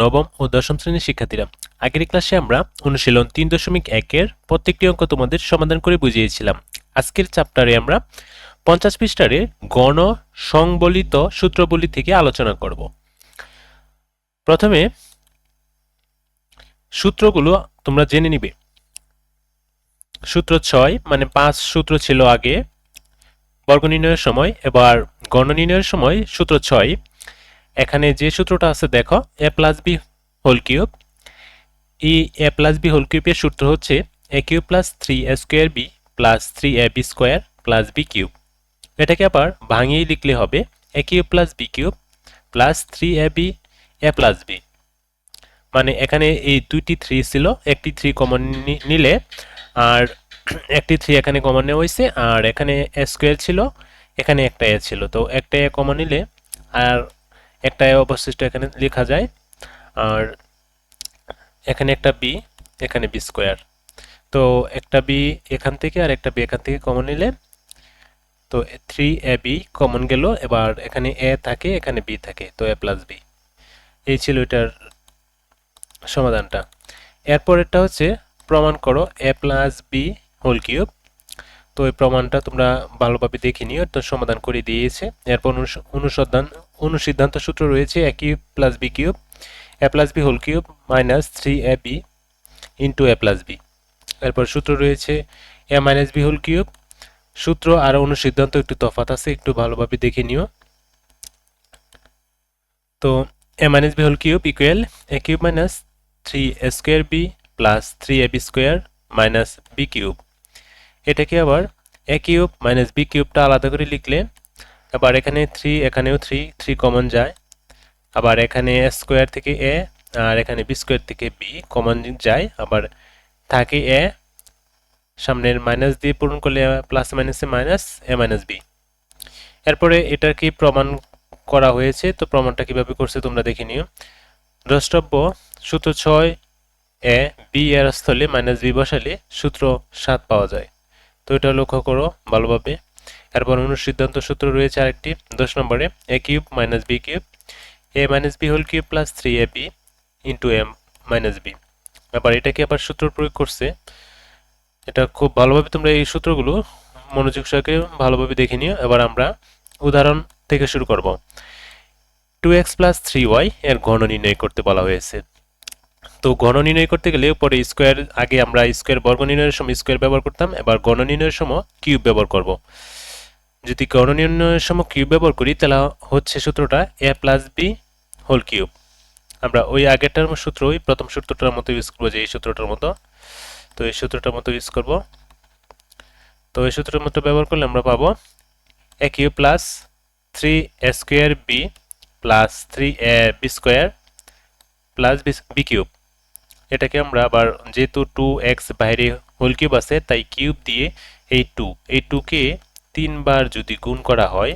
নবম ও দশম শ্রেণির শিক্ষার্থীরা। আগের ক্লাসে আমরা অনুশীলন তিন দশমিক একের প্রত্যেকটি অঙ্ক তোমাদের সমাধান করে বুঝিয়েছিলাম। আজকের চ্যাপ্টারে আমরা পঞ্চাশ পৃষ্ঠারে গণ সংবলিত সূত্রবলী থেকে আলোচনা করব। প্রথমে সূত্রগুলো তোমরা জেনে নিবে। সূত্র ছয় মানে পাঁচ সূত্র ছিল আগে বর্গ নির্ণয়ের সময়, এবার গণ নির্ণয়ের সময় সূত্র ছয় এখানে যে সূত্রটা আছে, দেখো a plus b whole cube এই এ প্লাস বি হোল কিউবের সূত্র হচ্ছে a cube plus three a square b plus three a b square plus b cube এটাকে আবার ভাঙিয়ে লিখলে হবে a cube plus b cube plus three a b a plus b মানে এখানে এই দুইটি থ্রি ছিল, একটি থ্রি কমন নিলে আর একটি থ্রি এখানে কমন নেওয়া হয়েছে, আর এখানে এ স্কোয়ার ছিল, এখানে একটা এ ছিল। তো একটা এ কমন নিলে আর একটা এ অবশিষ্ট এখানে লেখা যায়। আর এখানে একটা বি এখানে বি স্কোয়ার তো একটা বি এখান থেকে আর একটা বি এখান থেকে কমন নিলে, তো থ্রি এ বি কমন গেল। এবার এখানে এ থাকে, এখানে বি থাকে, তো এ প্লাস বি এই ছিল এটার সমাধানটা। এরপরেরটা হচ্ছে, প্রমাণ করো a plus b whole cube তো এই প্রমাণটা তোমরা ভালোভাবে দেখে নিও তো সমাধান করে দিয়েছে। এরপর অনুসন্ধান অনুসিদ্ধান্ত সূত্র রয়েছে a cube plus b cube a plus b whole cube minus three a b into a plus b এরপর সূত্র রয়েছে a minus b whole cube সূত্র আর অনুসিদ্ধান্ত একটু তফাত আছে, একটু ভালোভাবে দেখে নিও। তো a minus b whole cube equal a cube minus three a square b plus three a b square minus b cube এটাকে আবার এ কিউব মাইনাস বি কিউবটা আলাদা করে লিখলে আবার এখানে থ্রি এখানেও থ্রি থ্রি কমন যায়। আবার এখানে স্কোয়ার থেকে এ আর এখানে বি স্কোয়ার থেকে বি কমন যায়। আবার থাকে এ সামনের মাইনাস দিয়ে পূরণ করলে প্লাস মাইনাসে মাইনাস এ মাইনাস বি এরপরে এটা কি প্রমাণ করা হয়েছে? তো প্রমাণটা কীভাবে করছে তোমরা দেখে নিও। দ্রষ্টব্য, সূত্র ছয় এ বি এর স্থলে মাইনাস বি বসালে সূত্র সাত পাওয়া যায়। তো এটা লক্ষ্য করো ভালোভাবে। এরপর অনুসিদ্ধান্ত সূত্র রয়েছে আরেকটি, দশ নম্বরে a cube minus b cube a minus b whole cube plus three a b into m minus b আবার এটাকে আবার সূত্র প্রয়োগ করছে? এটা খুব ভালোভাবে তোমরা এই সূত্রগুলো মনোযোগ সহকারে ভালোভাবে দেখে নিও। এবার আমরা উদাহরণ থেকে শুরু করব। Two x plus three y এর ঘন নির্ণয় করতে বলা হয়েছে। তো ঘন নির্ণয় করতে গেলে পরে স্কোয়ার আগে আমরা স্কোয়ার বর্গ নির্ণয়ের সময় স্কোয়ার ব্যবহার করতাম, এবার গণ নির্ণয়ের সময় কিউব ব্যবহার করব। যদি গণ নির্ণয়ের সময় কিউব ব্যবহার করি, তাহলে হচ্ছে সূত্রটা a plus b whole cube আমরা ওই আগেরটার সূত্র, ওই প্রথম সূত্রটার মতো ইউজ করব যে এই সূত্রটার মতো। তো এই সূত্রটার মতো ইউজ করব। তো এই সূত্রের মতো ব্যবহার করলে আমরা পাবো a cube plus three a square b plus three a b square plus b cube এটাকে আমরা আবার যেহেতু টু এক্স বাইরে হোল কিউব আছে, তাই কিউব দিয়ে এই টু এই টুকে তিনবার যদি গুণ করা হয়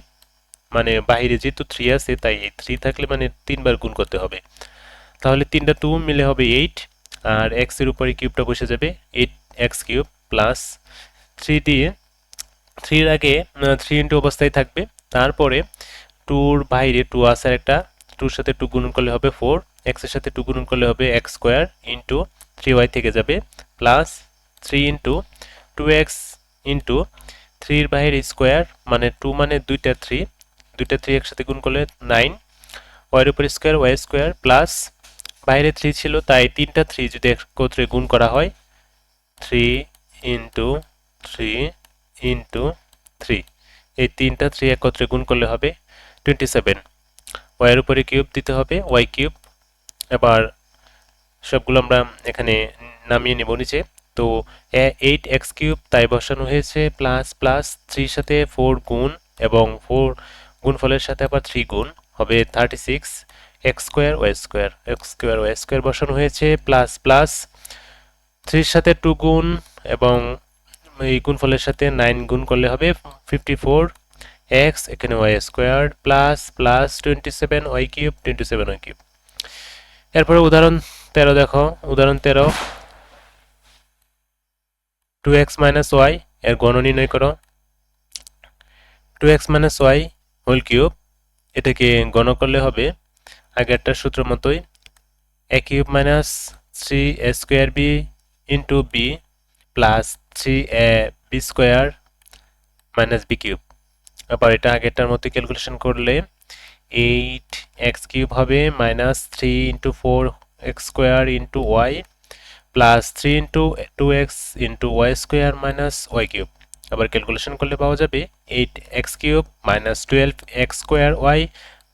মানে বাহিরে যেহেতু থ্রি আছে, তাই এই থ্রি থাকলে মানে তিনবার গুণ করতে হবে। তাহলে তিনটা টু মিলে হবে এইট আর এক্সের উপরে কিউবটা বসে যাবে eight x cube plus three দিয়ে থ্রির আগে থ্রি ইন্টু অবস্থায় থাকবে। তারপরে টুর বাইরে টু আসার একটা টুর সাথে টু গুণ করলে হবে ফোর এক্সের সাথে টু গুণ করলে হবে x square into three y থেকে যাবে plus three into two x into থ্রির বাইরে স্কোয়ার মানে টু মানে দুইটা থ্রি দুইটা থ্রি একসাথে গুণ করলে নাইন ওয়াইয়ের উপর স্কোয়ার, ওয়াই স্কোয়ার, প্লাস বাইরে থ্রি ছিল, তাই তিনটা থ্রি যদি একত্রে গুণ করা হয়, three into three into three. এই তিনটা থ্রি একত্রে গুণ করলে হবে টোয়েন্টি সেভেন। ওয়াইয়ের উপরে কিউব দিতে হবে, ওয়াই কিউব। এবার সবগুলো আমরা এখানে নামিয়ে নেব নিচে। তো এইট এক্স কিউব তাই বসানো হয়েছে প্লাস প্লাস থ্রির সাথে ফোর গুণ এবং ফোর গুণফলের সাথে আবার থ্রি গুণ, হবে thirty six x square y square x square y square বসানো হয়েছে প্লাস প্লাস থ্রির সাথে টু গুণ এবং এই গুণফলের সাথে নাইন গুণ করলে হবে ফিফটি ফোর এক্স এখানে y square plus plus twenty seven y cube twenty seven y cube এরপরে উদাহরণ তেরো দেখো, উদাহরণ তেরো। টু এক্স মাইনাস ওয়াই এর গণ নির্ণয় করো। Two x minus y whole cube এটাকে গণ করলে হবে আগেরটার সূত্র মতোই a cube minus three a square b into b plus three a b square minus b cube আবার এটা আগেরটার মতো ক্যালকুলেশন করলে এইট এক্স কিউব হবে minus three into four x square into y plus three into two x into y square minus y cube আবার calculation করলে পাওয়া যাবে eight x cube minus twelve x square y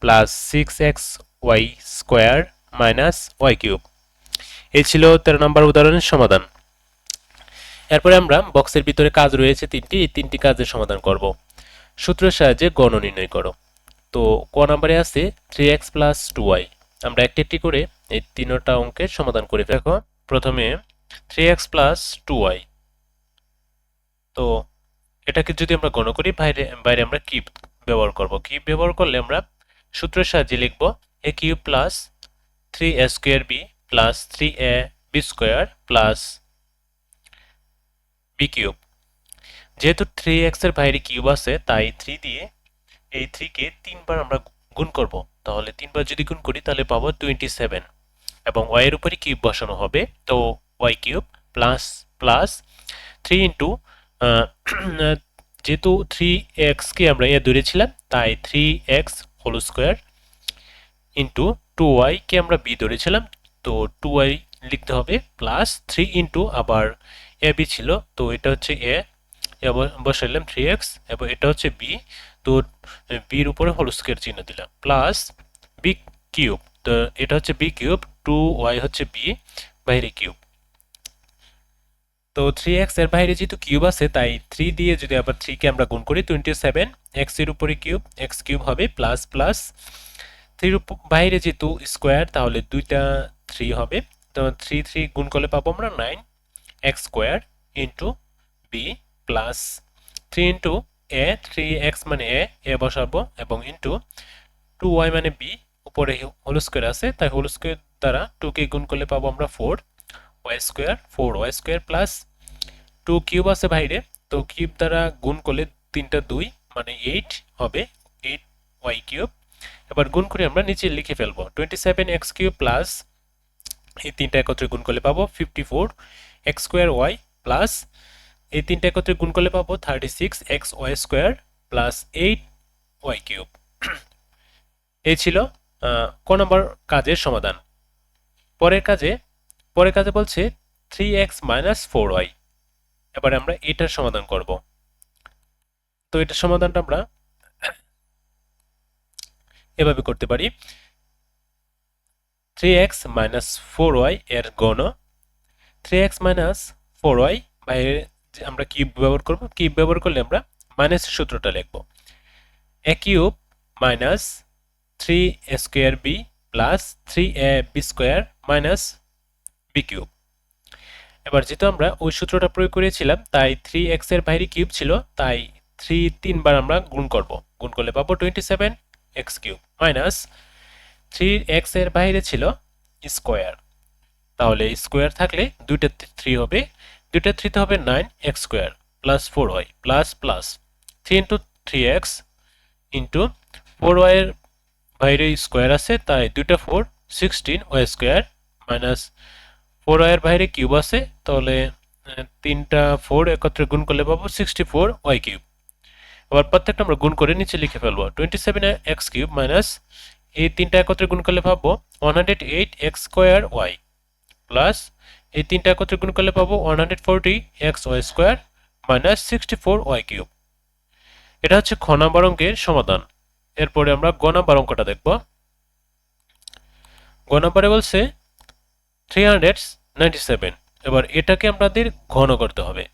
plus six x y square minus y cube এই ছিল তেরো নম্বর উদাহরণের সমাধান। এরপরে আমরা বক্সের ভিতরে কাজ রয়েছে তিনটি, এই তিনটি কাজের সমাধান করব। সূত্রের সাহায্যে গণ নির্ণয় করো। তো ক নাম্বারে আছে three x plus two y আমরা একটি একটি করে এই তিনটা অঙ্কের সমাধান করে দেখো প্রথমে three x plus two y তো এটাকে যদি আমরা গণ করি, বাইরে বাইরে আমরা কিউব ব্যবহার করব। কিউব ব্যবহার করলে আমরা সূত্রের সাহায্যে লিখব a cube plus three a square b plus three a b square plus b cube যেহেতু থ্রি এক্সের বাইরে কিউব আছে, তাই থ্রি দিয়ে এই থ্রিকে তিনবার আমরা গুণ করব। তাহলে তিনবার যদি গুণ করি, তাহলে পাবো টোয়েন্টি সেভেন এবং ওয়াই এর উপরে কিউব বসানো হবে। তো y cube plus plus three into যেহেতু থ্রি এক্সকে আমরা এ ধরেছিলাম, তাই three x whole square into two ওয়াইকে আমরা বি ধরেছিলাম। তো টু ওয়াই লিখতে হবে প্লাস থ্রি ইন্টু আবার এ বি ছিল। তো এটা হচ্ছে এ বসাইলাম থ্রি এক্স এবং এটা হচ্ছে বি তো বির উপরে হোল স্কোয়ার চিহ্ন দিলাম প্লাস বি কিউব তো এটা হচ্ছে বি কিউব টু ওয়াই হচ্ছে বি বাইরে কিউব তো থ্রি এক্সের বাইরে যেহেতু কিউব আছে, তাই থ্রি দিয়ে যদি আবার থ্রিকে আমরা গুণ করি টোয়েন্টি সেভেন এক্সের উপরে কিউব এক্স কিউব হবে প্লাস প্লাস থ্রির বাইরে যেহেতু স্কোয়ার তাহলে দুইটা থ্রি হবে। তো থ্রি থ্রি গুণ করলে পাবো আমরা nine x square into b plus three into a three x মানে এ এ বসাবো এবং ইন্টু টু ওয়াই মানে বি উপরে হোল স্কোয়ার আছে, তাই হোল স্কোয়ার দ্বারা টুকে গুণ করলে পাবো আমরা four y square four y square plus two cube আছে বাইরে, তো কিউব দ্বারা গুণ করলে তিনটা দুই মানে এইট হবে এইট ওয়াই কিউব এবার গুণ করে আমরা নিচে লিখে ফেলব twenty seven x cube plus এই তিনটা একত্রে গুণ করলে পাবো fifty four x square y plus এই তিনটা একত্রে গুণ করলে পাবো thirty six x y square plus eight y cube এই ছিল ক নম্বর কাজের সমাধান। পরের কাজে পরের কাজে বলছে three x minus four y এবার আমরা এটার সমাধান করব। তো এটার সমাধানটা আমরা এভাবে করতে পারি। Three x minus four y এর গণ three x minus four y বাইরে আমরা কিউব ব্যবহার করব কিউব ব্যবহার করলে আমরা মাইনাসের সূত্রটা লিখব। A cube minus three square b plus three a b square minus b cube এবার যেহেতু আমরা ওই সূত্রটা প্রয়োগ করেছিলাম, তাই থ্রি এক্সের বাইরে কিউব ছিল, তাই থ্রি তিনবার আমরা গুণ করব। গুণ করলে পাবো twenty seven x cube minus three এক্সের বাইরে ছিল স্কোয়ার তাহলে স্কোয়ার থাকলে দুইটা থ্রি হবে, দুইটা থ্রিতে হবে nine x square plus four y plus plus three into three x into four ওয়াইয়ের বাইরে স্কোয়ার আছে, তাই দুইটা four sixteen y square minus four ওয়াইয়ের বাইরে কিউব আছে, তাহলে তিনটা ফোর একত্রে গুণ করলে পাবো সিক্সটি ফোর ওয়াই কিউব এবার প্রত্যেকটা আমরা গুণ করে নিচে লিখে ফেলব twenty seven x cube minus এই তিনটা একত্রে গুণ করলে পাবো one hundred eight x square y plus এই তিনটা একত্রে গুণ করলে পাবো one hundred forty x y square minus sixty four y cube এটা হচ্ছে খ নাম্বার অঙ্কের সমাধান। এরপরে আমরা গ নাম্বার অঙ্কটা দেখব। গ নাম্বারে বলছে থ্রি হান্ড্রেড নাইনটি সেভেন এবার এটাকে আমাদের ঘন করতে হবে।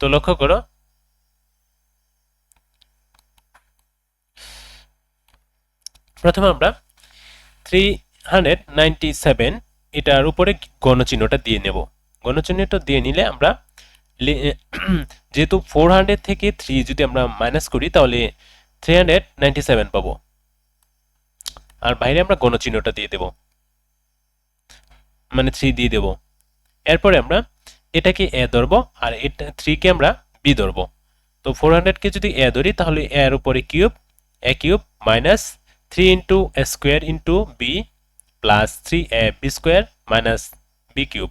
তো লক্ষ্য করো। প্রথমে আমরা থ্রি হান্ড্রেড নাইনটি সেভেন এটার উপরে গণচিহ্নটা দিয়ে নেব। গণচিহ্নটা দিয়ে নিলে আমরা যেহেতু ফোর হান্ড্রেড থেকে থ্রি যদি আমরা মাইনাস করি, তাহলে থ্রি হান্ড্রেড নাইনটি সেভেন পাবো। আর বাইরে আমরা গণচিহ্নটা দিয়ে দেব। মানে থ্রি দিয়ে দেব। এরপরে আমরা এটাকে এ ধরবো আর এটা থ্রিকে আমরা বি ধরবো। তো ফোর হান্ড্রেডকে যদি এ ধরি তাহলে এর উপরে cube, a cube minus three into square into b plus three a b square minus b cube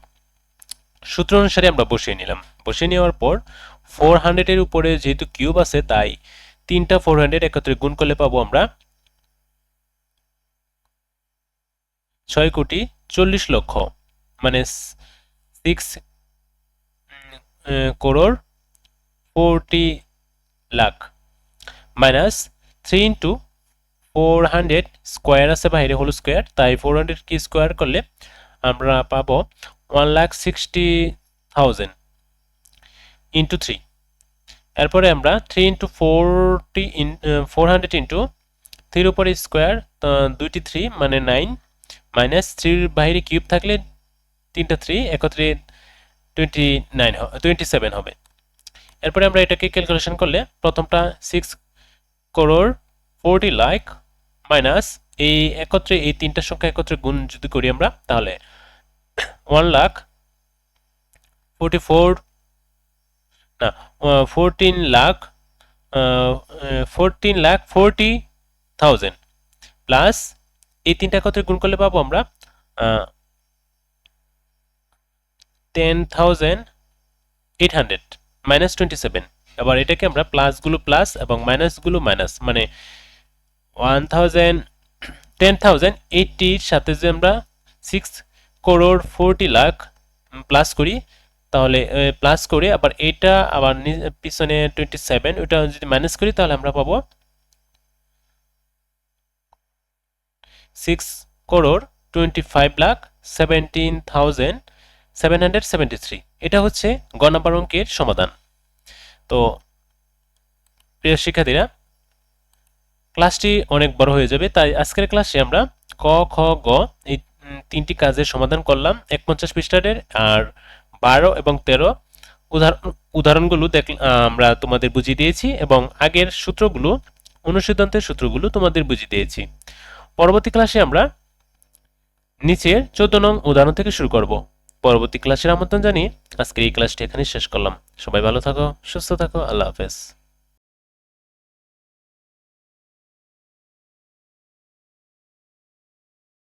সূত্র অনুসারে আমরা বসিয়ে নিলাম। বসিয়ে নেওয়ার পর ফোর হান্ড্রেডের উপরে যেহেতু কিউব আছে, তাই তিনটা ফোর হান্ড্রেড একত্রে গুণ করলে পাবো আমরা ছয় কোটি চল্লিশ লক্ষ মানে six crore forty lakh minus three into four hundred square আছে বাইরে হল স্কোয়ার তাই ফোর হান্ড্রেড কি স্কোয়ার করলে আমরা পাবো one lakh sixty thousand into three এরপরে আমরা three into forty in four hundred into থ্রির উপরে স্কোয়ার দুইটি থ্রি মানে নাইন মাইনাস থ্রির বাইরে কিউব থাকলে তিনটা থ্রি একত্রে টোয়েন্টি নাইন টোয়েন্টি সেভেন হবে। এরপরে আমরা এটাকে ক্যালকুলেশন করলে প্রথমটা six crore forty lakh minus এই একত্রে, এই তিনটা সংখ্যা একত্রে গুণ যদি করি আমরা, তাহলে ওয়ান লাখ ফোরটি ফোর না fourteen lakh fourteen lakh forty thousand plus এই তিনটা একত্রে গুণ করলে পাবো আমরা ten thousand eight hundred minus twenty seven এবার এটাকে আমরা প্লাসগুলো প্লাস এবং মাইনাসগুলো মাইনাস মানে ওয়ান থাউজেন্ড টেন থাউজেন্ড এইটটির সাথে যে আমরা six crore forty lakh plus করি, তাহলে প্লাস করে আবার এটা আবার পিছনে টোয়েন্টি সেভেন ওটা যদি মাইনাস করি, তাহলে আমরা পাবো six crore twenty five lakh seventeen thousand seven hundred seventy three এটা হচ্ছে গ অঙ্কের সমাধান। তো, প্রিয় শিক্ষার্থীরা, ক্লাসটি অনেক বড় হয়ে যাবে, তাই আজকের ক্লাসে আমরা ক, খ, গ এই তিনটি কাজের সমাধান করলাম। এক পঞ্চাশ পৃষ্ঠারের আর বারো এবং তেরো উদাহরণ, উদাহরণগুলো দেখ আমরা তোমাদের বুঝিয়ে দিয়েছি এবং আগের সূত্রগুলো, অনুসিদ্ধান্তের সূত্রগুলো তোমাদের বুঝিয়ে দিয়েছি। পরবর্তী ক্লাসে আমরা নিচের চোদ্দ নং উদাহরণ থেকে শুরু করব। পরবর্তী ক্লাসের আমন্ত্রণ জানিয়ে আজকের এই ক্লাসটি এখানে শেষ করলাম। সবাই ভালো থাকো, সুস্থ থাকো, আল্লাহ হাফেজ।